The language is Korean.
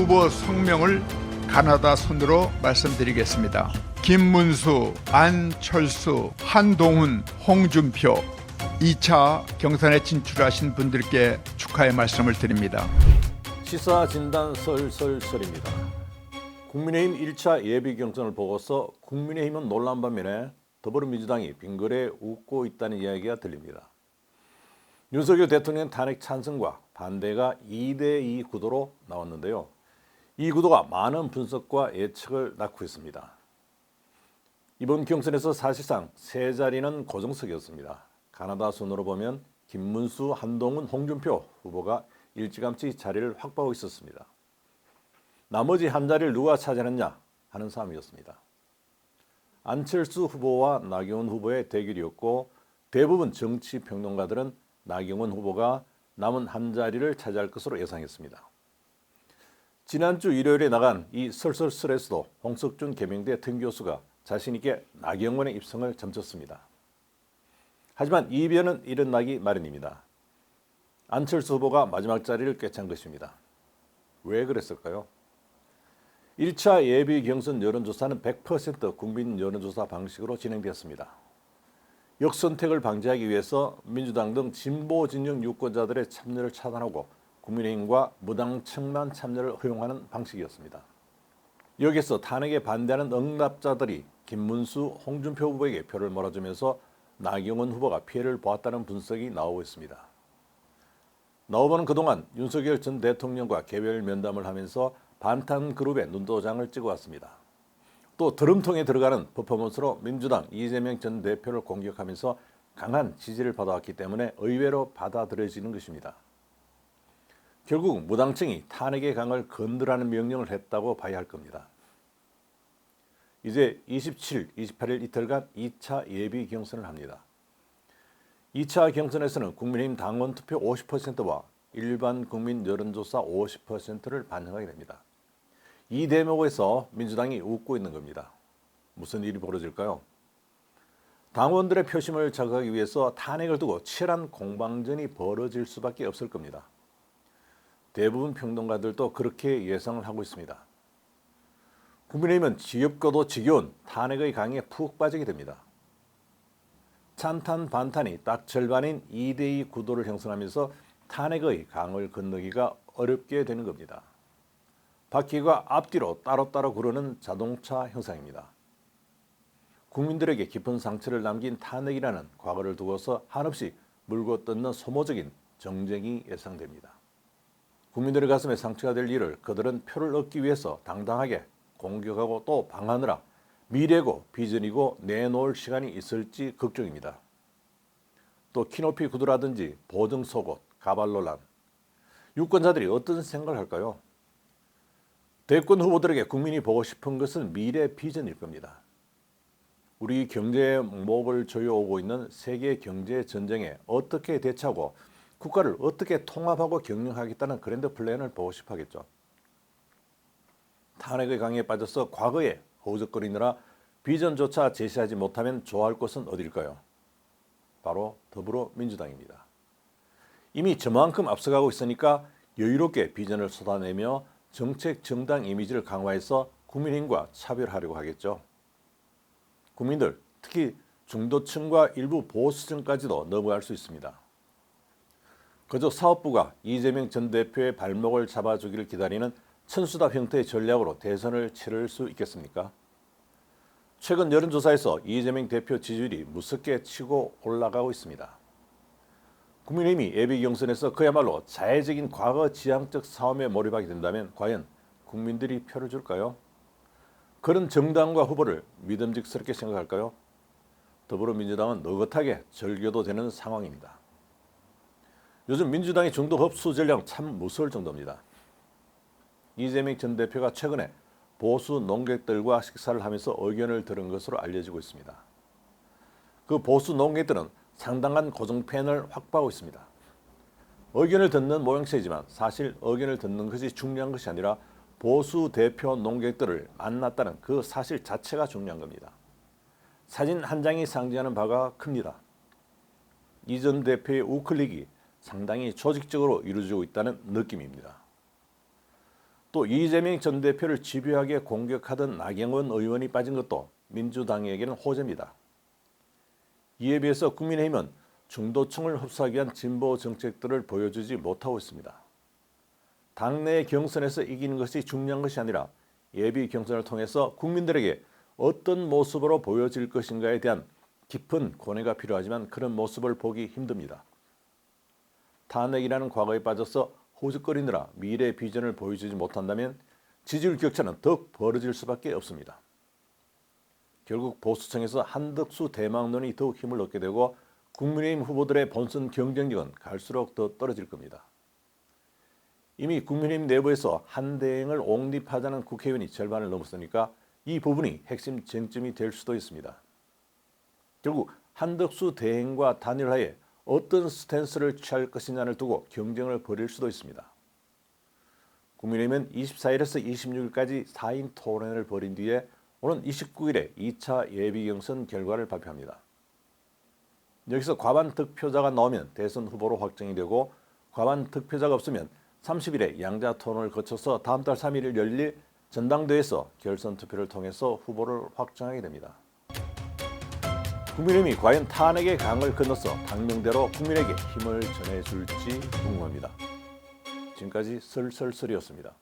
후보 성명을 가나다 손으로 말씀드리겠습니다. 김문수, 안철수, 한동훈, 홍준표 2차 경선에 진출하신 분들께 축하의 말씀을 드립니다. 시사 진단 설설설입니다. 국민의힘 1차 예비 경선을 보고서 국민의힘은 놀란 반면에 더불어민주당이 빙그레 웃고 있다는 이야기가 들립니다. 윤석열 대통령 탄핵 찬성과 반대가 2대2 구도로 나왔는데요. 이 구도가 많은 분석과 예측을 낳고 있습니다. 이번 경선에서 사실상 세 자리는 고정석이었습니다. 가나다 순으로 보면 김문수, 한동훈, 홍준표 후보가 일찌감치 자리를 확보하고 있었습니다. 나머지 한 자리를 누가 차지하느냐 하는 싸움이었습니다. 안철수 후보와 나경원 후보의 대결이었고 대부분 정치 평론가들은 나경원 후보가 남은 한 자리를 차지할 것으로 예상했습니다. 지난주 일요일에 나간 이 설설설에서도 홍석준 개명대 등 교수가 자신 있게 나경원의 입성을 점쳤습니다. 하지만 이변은 일어나기 마련입니다. 안철수 후보가 마지막 자리를 꿰찬 것입니다. 왜 그랬을까요? 1차 예비 경선 여론조사는 100% 국민 여론조사 방식으로 진행되었습니다. 역선택을 방지하기 위해서 민주당 등 진보 진영 유권자들의 참여를 차단하고 국민의힘과 무당층만 참여를 허용하는 방식이었습니다. 여기서 탄핵에 반대하는 응답자들이 김문수, 홍준표 후보에게 표를 몰아주면서 나경원 후보가 피해를 보았다는 분석이 나오고 있습니다. 나 후보는 그동안 윤석열 전 대통령과 개별 면담을 하면서 반탄 그룹의 눈도장을 찍어왔습니다. 또 드럼통에 들어가는 퍼포먼스로 민주당 이재명 전 대표를 공격하면서 강한 지지를 받아왔기 때문에 의외로 받아들여지는 것입니다. 결국 무당층이 탄핵의 강을 건드라는 명령을 했다고 봐야 할 겁니다. 이제 27, 28일 이틀간 2차 예비 경선을 합니다. 2차 경선에서는 국민의힘 당원 투표 50%와 일반 국민 여론조사 50%를 반영하게 됩니다. 이 대목에서 민주당이 웃고 있는 겁니다. 무슨 일이 벌어질까요? 당원들의 표심을 자극하기 위해서 탄핵을 두고 치열한 공방전이 벌어질 수밖에 없을 겁니다. 대부분 평론가들도 그렇게 예상을 하고 있습니다. 국민의힘은 지겹고도 지겨운 탄핵의 강에 푹 빠지게 됩니다. 찬탄 반탄이 딱 절반인 2대2 구도를 형성하면서 탄핵의 강을 건너기가 어렵게 되는 겁니다. 바퀴가 앞뒤로 따로따로 구르는 자동차 형상입니다. 국민들에게 깊은 상처를 남긴 탄핵이라는 과거를 두고서 한없이 물고 뜯는 소모적인 정쟁이 예상됩니다. 국민들의 가슴에 상처가 될 일을 그들은 표를 얻기 위해서 당당하게 공격하고 또 방하느라 미래고 비전이고 내놓을 시간이 있을지 걱정입니다. 또 키높이 구두라든지 보등 속옷, 가발 논란. 유권자들이 어떤 생각을 할까요? 대권 후보들에게 국민이 보고 싶은 것은 미래 비전일 겁니다. 우리 경제의 목을 조여오고 있는 세계 경제 전쟁에 어떻게 대처하고 국가를 어떻게 통합하고 경영하겠다는 그랜드 플랜을 보고 싶어 하겠죠. 탄핵의 강에 빠져서 과거에 허우적거리느라 비전조차 제시하지 못하면 좋아할 곳은 어딜까요? 바로 더불어민주당입니다. 이미 저만큼 앞서가고 있으니까 여유롭게 비전을 쏟아내며 정책 정당 이미지를 강화해서 국민힘과 차별하려고 하겠죠. 국민들, 특히 중도층과 일부 보수층까지도 너무할 수 있습니다. 그저 사업부가 이재명 전 대표의 발목을 잡아주기를 기다리는 천수답 형태의 전략으로 대선을 치를 수 있겠습니까? 최근 여론조사에서 이재명 대표 지지율이 무섭게 치고 올라가고 있습니다. 국민의힘이 예비 경선에서 그야말로 자해적인 과거 지향적 싸움에 몰입하게 된다면 과연 국민들이 표를 줄까요? 그런 정당과 후보를 믿음직스럽게 생각할까요? 더불어민주당은 느긋하게 절교도 되는 상황입니다. 요즘 민주당의 중도 흡수 전략 참 무서울 정도입니다. 이재명 전 대표가 최근에 보수 농객들과 식사를 하면서 의견을 들은 것으로 알려지고 있습니다. 그 보수 농객들은 상당한 고정팬을 확보하고 있습니다. 의견을 듣는 모양새이지만 사실 의견을 듣는 것이 중요한 것이 아니라 보수 대표 농객들을 만났다는 그 사실 자체가 중요한 겁니다. 사진 한 장이 상징하는 바가 큽니다. 이 전 대표의 우클릭이 상당히 조직적으로 이루어지고 있다는 느낌입니다. 또 이재명 전 대표를 집요하게 공격하던 나경원 의원이 빠진 것도 민주당에게는 호재입니다. 이에 비해서 국민의힘은 중도층을 흡수하기 위한 진보 정책들을 보여주지 못하고 있습니다. 당내 경선에서 이기는 것이 중요한 것이 아니라 예비 경선을 통해서 국민들에게 어떤 모습으로 보여질 것인가에 대한 깊은 고뇌가 필요하지만 그런 모습을 보기 힘듭니다. 탄핵이라는 과거에 빠져서 호적거리느라 미래 비전을 보여주지 못한다면 지지율 격차는 더욱 벌어질 수밖에 없습니다. 결국 보수층에서 한덕수 대망론이 더욱 힘을 얻게 되고 국민의힘 후보들의 본선 경쟁력은 갈수록 더 떨어질 겁니다. 이미 국민의힘 내부에서 한 대행을 옹립하자는 국회의원이 절반을 넘었으니까 이 부분이 핵심 쟁점이 될 수도 있습니다. 결국 한덕수 대행과 단일화에 어떤 스탠스를 취할 것이냐를 두고 경쟁을 벌일 수도 있습니다. 국민의힘은 24일에서 26일까지 4인 토론회를 벌인 뒤에 오는 29일에 2차 예비 경선 결과를 발표합니다. 여기서 과반 득표자가 나오면 대선 후보로 확정이 되고 과반 득표자가 없으면 30일에 양자 토론을 거쳐서 다음 달 3일 열릴 전당대회에서 결선 투표를 통해서 후보를 확정하게 됩니다. 국민의힘이 과연 탄핵의 강을 건너서 당명대로 국민에게 힘을 전해줄지 궁금합니다. 지금까지 설설설이었습니다.